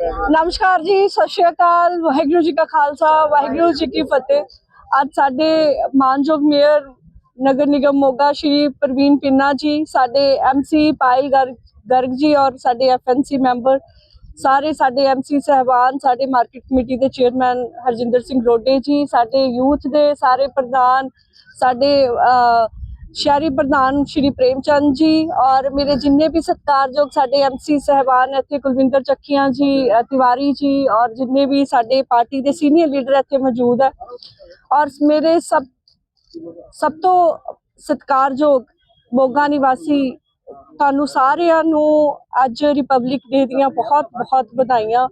ਨਮਸਕਾਰ ਜੀ, ਸਤਿ ਸ਼੍ਰੀ ਅਕਾਲ, ਵਾਹਿਗੁਰੂ ਜੀ ਕਾ ਖਾਲਸਾ, ਵਾਹਿਗੁਰੂ ਜੀ ਕੀ ਫਤਿਹ। ਅੱਜ ਸਾਡੇ ਮਾਨਯੋਗ ਮੇਅਰ, ਨਗਰ ਨਿਗਮ ਮੋਗਾ ਸ਼੍ਰੀ ਪ੍ਰਵੀਨ ਪਿੰਨਾ ਜੀ, ਸਾਡੇ ਐਮਸੀ ਪਾਇਲ ਗਰਗ ਗਰਗ ਜੀ ਔਰ ਸਾਡੇ ਐਫਐਨਸੀ ਮੈਂਬਰ, ਸਾਰੇ ਸਾਡੇ ਐਮਸੀ ਸਹਿਬਾਨ, ਸਾਡੇ ਮਾਰਕੀਟ ਕਮੇਟੀ ਦੇ ਚੇਅਰਮੈਨ ਹਰਜਿੰਦਰ ਸਿੰਘ ਰੋਡੇ ਜੀ, ਸਾਡੇ ਯੂਥ ਦੇ ਸਾਰੇ ਪ੍ਰਧਾਨ, ਸਾਡੇ ਸ਼ਹਿਰੀ ਪ੍ਰਧਾਨ ਸ਼੍ਰੀ ਪ੍ਰੇਮਚੰਦ ਜੀ ਔਰ ਮੇਰੇ ਜਿੰਨੇ ਵੀ ਸਤਿਕਾਰਯੋਗ ਸਾਡੇ ਐਮਸੀ ਸਹਿਬਾਨ ਇੱਥੇ ਕੁਲਵਿੰਦਰ ਚੱਕੀਆਂ ਜੀ ਤਿਵਾਰੀ ਜੀ ਔਰ ਜਿੰਨੇ ਵੀ ਸਾਡੇ ਪਾਰਟੀ ਦੇ ਸੀਨੀਅਰ ਲੀਡਰ ਇੱਥੇ ਮੌਜੂਦ ਹੈ। ਔਰ ਮੇਰੇ ਸਭ ਸਭ ਤੋਂ ਸਤਿਕਾਰਯੋਗ ਮੋਗਾ ਨਿਵਾਸੀ ਤੁਹਾਨੂੰ ਸਾਰਿਆਂ ਨੂੰ ਅੱਜ ਰਿਪਬਲਿਕ ਡੇ ਦੀਆਂ ਬਹੁਤ ਬਹੁਤ ਵਧਾਈਆਂ।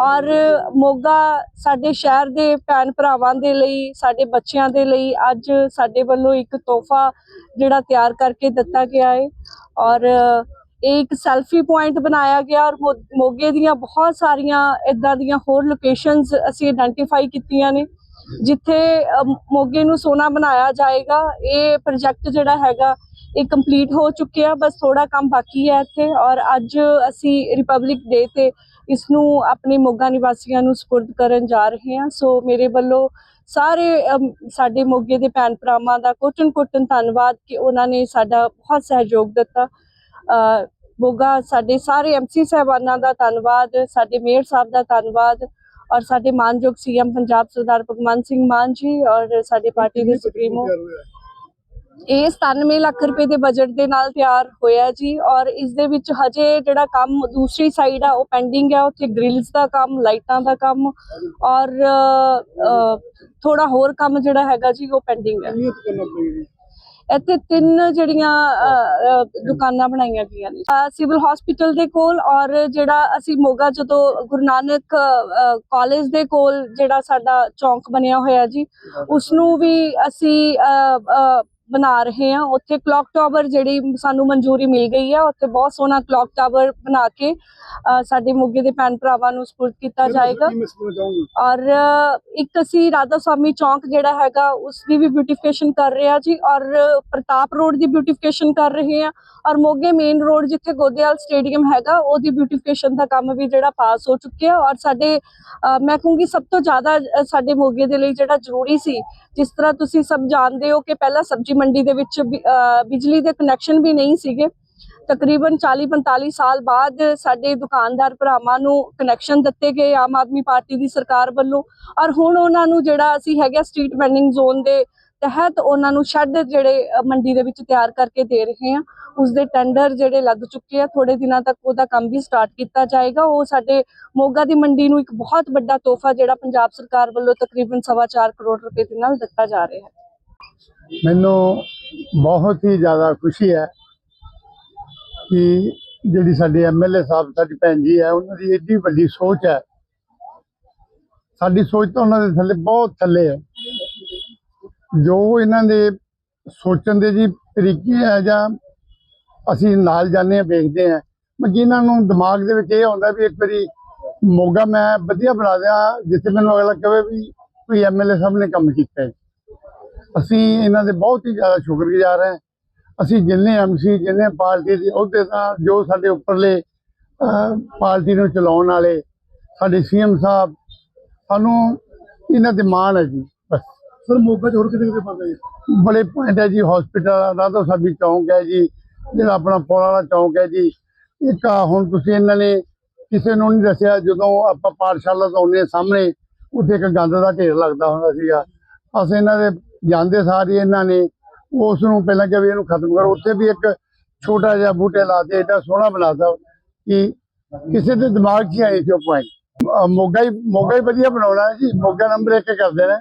ਔਰ ਮੋਗਾ ਸਾਡੇ ਸ਼ਹਿਰ ਦੇ ਭੈਣ ਭਰਾਵਾਂ ਦੇ ਲਈ, ਸਾਡੇ ਬੱਚਿਆਂ ਦੇ ਲਈ ਅੱਜ ਸਾਡੇ ਵੱਲੋਂ ਇੱਕ ਤੋਹਫਾ ਜਿਹੜਾ ਤਿਆਰ ਕਰਕੇ ਦਿੱਤਾ ਗਿਆ ਹੈ ਔਰ ਇਹ ਇੱਕ ਸੈਲਫੀ ਪੁਆਇੰਟ ਬਣਾਇਆ ਗਿਆ ਔਰ ਮੋ- ਮੋਗੇ ਦੀਆਂ ਬਹੁਤ ਸਾਰੀਆਂ ਇਦਾਂ ਦੀਆਂ ਹੋਰ ਲੋਕੇਸ਼ਨਸ ਅਸੀਂ ਆਇਡੈਂਟੀਫਾਈ ਕੀਤੀਆਂ ਨੇ, ਜਿੱਥੇ ਮੋਗੇ ਨੂੰ ਸੋਨਾ ਬਣਾਇਆ ਜਾਏਗਾ। ਇਹ ਪ੍ਰੋਜੈਕਟ ਜਿਹੜਾ ਹੈਗਾ ਇਹ ਕੰਪਲੀਟ ਹੋ ਚੁੱਕਿਆ ਬਸ ਥੋੜਾ ਕੰਮ ਬਾਕੀ ਹੈ ਇੱਥੇ ਔਰ ਅੱਜ ਅਸੀਂ ਰਿਪਬਲਿਕ ਡੇ ਤੇ ਇਸ ਨੂੰ ਆਪਣੇ ਮੋਗਾ ਨਿਵਾਸੀਆਂ ਨੂੰ ਸਪੁਰਦ ਕਰਨ ਜਾ ਰਹੇ ਹਾਂ। ਸੋ ਮੇਰੇ ਵੱਲੋਂ ਸਾਰੇ ਸਾਡੇ ਮੋਗੇ ਦੇ ਭੈਣ ਭਰਾਵਾਂ ਦਾ ਕੋਟਨ ਕੋਟਨ ਧੰਨਵਾਦ ਕਿ ਉਹਨਾਂ ਨੇ ਸਾਡਾ ਬਹੁਤ ਸਹਿਯੋਗ ਦਿੱਤਾ। ਮੋਗਾ ਸਾਡੇ ਸਾਰੇ ਐਮਸੀ ਸਹਿਬਾਨਾਂ ਦਾ ਧੰਨਵਾਦ ਸਾਡੇ ਮੇਅਰ ਸਾਹਿਬ ਦਾ ਧੰਨਵਾਦ ਔਰ ਸਾਡੇ ਮਾਨਯੋਗ ਸੀਐਮ ਪੰਜਾਬ ਸਰਦਾਰ ਭਗਵੰਤ ਸਿੰਘ ਮਾਨ ਜੀ ਔਰ ਸਾਡੇ ਪਾਰਟੀ ਦੇ ਸੁਪਰੀਮੋ ਇਹ 97 ਲੱਖ ਰੁਪਏ ਦੇ ਬਜਟ ਦੇ ਨਾਲ ਤਿਆਰ ਹੋਇਆ ਜੀ ਔਰ ਇਸ ਦੇ ਵਿੱਚ ਹਜੇ ਜਿਹੜਾ ਕੰਮ ਦੂਸਰੀ ਸਾਈਡ ਆ ਉਹ ਪੈਂਡਿੰਗ ਹੈ ਉੱਥੇ ਗ੍ਰਿਲਸ ਦਾ ਕੰਮ ਲਾਈਟਾਂ ਦਾ ਕੰਮ ਔਰ ਥੋੜਾ ਹੋਰ ਕੰਮ ਜਿਹੜਾ ਹੈਗਾ ਜੀ ਉਹ ਪੈਂਡਿੰਗ ਹੈ ਇੱਥੇ ਤਿੰਨ ਜਿਹੜੀਆਂ ਦੁਕਾਨਾਂ ਬਣਾਈਆਂ ਗਈਆਂ ਨੇ। ਸਿਵਲ ਹਸਪੀਟਲ ਦੇ ਕੋਲ ਔਰ ਜਿਹੜਾ ਅਸੀਂ ਮੋਗਾ ਜਦੋਂ ਗੁਰੂ ਨਾਨਕ ਕਾਲਜ ਦੇ ਕੋਲ ਜਿਹੜਾ ਸਾਡਾ ਚੌਂਕ ਬਣਿਆ ਹੋਇਆ ਜੀ ਉਸ ਨੂੰ ਵੀ ਅਸੀਂ ਬਣਾ ਰਹੇ ਹਾਂ। ਉੱਥੇ ਕਲੌਕ ਟਾਵਰ ਜਿਹੜੀ ਸਾਨੂੰ ਮਨਜ਼ੂਰੀ ਮਿਲ ਗਈ ਹੈ ਉੱਥੇ ਬਹੁਤ ਸੋਹਣਾ ਕਲੌਕ ਟਾਵਰ ਬਣਾ ਕੇ ਸਾਡੇ ਮੋਗੇ ਦੇ ਭੈਣ ਭਰਾਵਾਂ ਨੂੰ ਸਪੁਰਦ ਕੀਤਾ ਜਾਏਗਾ। ਔਰ ਇੱਕ ਅਸੀਂ ਰਾਧਾ ਸਵਾਮੀ ਚੌਂਕ ਜਿਹੜਾ ਹੈਗਾ ਉਸ ਦੀ ਵੀ ਬਿਊਟੀਫਿਕੇਸ਼ਨ ਕਰ ਰਹੇ ਆ ਜੀ। ਔਰ ਪ੍ਰਤਾਪ ਰੋਡ ਦੀ ਬਿਊਟੀਫਿਕੇਸ਼ਨ ਕਰ ਰਹੇ ਆ ਔਰ ਮੋਗੇ ਮੇਨ ਰੋਡ ਜਿੱਥੇ ਗੋਦੇਵਾਲ ਸਟੇਡੀਅਮ ਹੈਗਾ ਉਹਦੀ ਬਿਊਟੀਫਿਕੇਸ਼ਨ ਦਾ ਕੰਮ ਵੀ ਜਿਹੜਾ ਪਾਸ ਹੋ ਚੁੱਕਿਆ ਔਰ ਸਾਡੇ ਮੈਂ ਕਹੂੰਗੀ ਸਭ ਤੋਂ ਜ਼ਿਆਦਾ ਸਾਡੇ ਮੋਗੇ ਦੇ ਲਈ ਜਿਹੜਾ ਜ਼ਰੂਰੀ ਸੀ ਜਿਸ ਤਰ੍ਹਾਂ ਤੁਸੀਂ ਸਭ ਜਾਣਦੇ ਹੋ ਕਿ ਪਹਿਲਾਂ ਸਬਜ਼ੀ ਮੰਡੀ ਦੇ ਵਿੱਚ ਬਿਜਲੀ ਦੇ ਕਨੈਕਸ਼ਨ ਵੀ ਨਹੀਂ ਸੀਗੇ। ਤਕਰੀਬਨ 40-45 ਸਾਲ ਬਾਅਦ ਸਾਡੇ ਦੁਕਾਨਦਾਰ ਭਰਾਵਾਂ ਨੂੰ ਕਨੈਕਸ਼ਨ ਦਿੱਤੇ ਗਏ ਆਮ ਆਦਮੀ ਪਾਰਟੀ ਦੀ ਸਰਕਾਰ ਵੱਲੋਂ। ਔਰ ਹੁਣ ਉਹਨਾਂ ਨੂੰ ਜਿਹੜਾ ਅਸੀਂ ਹੈਗਾ ਸਟਰੀਟ ਵੈਂਡਿੰਗ ਜ਼ੋਨ ਦੇ ਤਹਿਤ ਉਹਨਾਂ ਨੂੰ ਸ਼ੈੱਡ ਜਿਹੜੇ ਮੰਡੀ ਦੇ ਵਿੱਚ ਤਿਆਰ ਕਰਕੇ ਦੇ ਰਹੇ ਹਾਂ। ਉਸ ਦੇ ਟੈਂਡਰ ਜਿਹੜੇ ਲੱਗ ਚੁੱਕੇ ਆ ਥੋੜੇ ਦਿਨਾਂ ਤੱਕ ਉਹਦਾ ਕੰਮ ਵੀ ਸਟਾਰਟ ਕੀਤਾ ਜਾਏਗਾ। ਉਹ ਸਾਡੇ ਮੋਗਾ ਦੀ ਮੰਡੀ ਨੂੰ ਇੱਕ ਬਹੁਤ ਵੱਡਾ ਤੋਹਫਾ ਜਿਹੜਾ ਪੰਜਾਬ ਸਰਕਾਰ ਵੱਲੋਂ ਤਕਰੀਬਨ 4.5 ਕਰੋੜ ਰੁਪਏ ਦੇ ਨਾਲ ਦਿੱਤਾ ਜਾ ਰਿਹਾ ਹੈ। ਮੈਨੂੰ ਬਹੁਤ ਹੀ ਜ਼ਿਆਦਾ ਖੁਸ਼ੀ ਹੈ ਕਿ ਜਿਹੜੀ ਸਾਡੇ ਐਮਐਲਏ ਸਾਹਿਬ, ਸਾਡੀ ਭੈਣ ਜੀ ਹੈ, ਉਹਨਾਂ ਦੀ ਏਡੀ ਵੱਡੀ ਸੋਚ ਹੈ। ਸਾਡੀ ਸੋਚ ਤਾਂ ਉਹਨਾਂ ਦੇ ਥੱਲੇ ਬਹੁਤ ਥੱਲੇ ਹੈ। ਜੋ ਇਹਨਾਂ ਦੇ ਸੋਚਣ ਦੇ ਜੀ ਤਰੀਕੇ ਹੈ ਜਾਂ ਅਸੀਂ ਨਾਲ ਜਾਂਦੇ ਹਾਂ, ਵੇਖਦੇ ਹਾਂ। ਬਾਕੀ ਇਹਨਾਂ ਨੂੰ ਦਿਮਾਗ ਦੇ ਵਿੱਚ ਇਹ ਆਉਂਦਾ ਵੀ ਇੱਕ ਵਾਰੀ ਮੋਗਾ ਮੈਂ ਵਧੀਆ ਬਣਾ ਦਿਆਂ, ਜਿੱਥੇ ਮੈਨੂੰ ਅਗਲਾ ਕਹੇ ਵੀ ਕੋਈ ਐਮਐਲਏ ਸਾਹਿਬ ਨੇ ਕੰਮ ਕੀਤਾ ਹੈ। ਅਸੀਂ ਇਹਨਾਂ ਦੇ ਬਹੁਤ ਹੀ ਜ਼ਿਆਦਾ ਸ਼ੁਕਰਗੁਜ਼ਾਰ ਹਾਂ। ਅਸੀਂ ਜਿੰਨੇ ਐਮਸੀ ਜਿੰਨੇ ਪਾਰਟੀ ਦੇ ਅਹੁਦੇ ਤਾਂ ਜੋ ਸਾਡੇ ਉੱਪਰਲੇ ਪਾਰਟੀ ਨੂੰ ਚਲਾਉਣ ਵਾਲੇ ਸਾਡੇ ਸੀਐਮ ਸਾਹਿਬ ਸਾਨੂੰ ਇਹਨਾਂ ਤੇ ਮਾਣ ਹੈ ਜੀ ਬਸ। ਸਰ ਮੋਗਾ ਚ ਹੋਰ ਕਿਤੇ ਕਿਤੇ ਪਾਉਂਦਾ ਜੀ ਬੜੇ ਪੁਆਇੰਟ ਹੈ ਜੀ ਹਸਪੀਟਲ ਰਾਧਾ ਸਾਬੀ ਚੌਂਕ ਹੈ ਜੀ ਜਿਹੜਾ ਆਪਣਾ ਪੁਲ ਵਾਲਾ ਚੌਂਕ ਹੈ ਜੀ। ਇੱਕ ਹੁਣ ਤੁਸੀਂ ਇਹਨਾਂ ਨੇ ਕਿਸੇ ਨੂੰ ਨਹੀਂ ਦੱਸਿਆ ਜਦੋਂ ਆਪਾਂ ਪਾਠਸ਼ਾਲਾ ਤੋਂ ਆਉਂਦੇ ਸਾਹਮਣੇ ਉੱਥੇ ਇੱਕ ਗੰਦ ਦਾ ਢੇਰ ਲੱਗਦਾ ਹੁੰਦਾ ਸੀਗਾ। ਅਸੀਂ ਇਹਨਾਂ ਦੇ ਜਾਂਦੇ ਸਾਰੀ ਇਹਨਾਂ ਨੇ ਉਸ ਨੂੰ ਪਹਿਲਾਂ ਕਿਹਾ ਵੀ ਇਹਨੂੰ ਖਤਮ ਕਰੋ। ਉੱਥੇ ਵੀ ਇੱਕ ਛੋਟਾ ਜਿਹਾ ਬੂਟੇ ਲਾਤੇ ਏਡਾ ਸੋਹਣਾ ਬਣਾਤਾ ਕਿ ਕਿਸੇ ਦੇ ਦਿਮਾਗ 'ਚ ਹੀ ਆਈ ਉਹ ਪੁਆਇੰਟ ਮੋਗਾ ਹੀ ਮੋਗਾ ਹੀ ਵਧੀਆ ਬਣਾਉਣਾ ਜੀ। ਮੋਗਾ ਨੰਬਰ ਇੱਕ ਕਰਦੇ ਨੇ।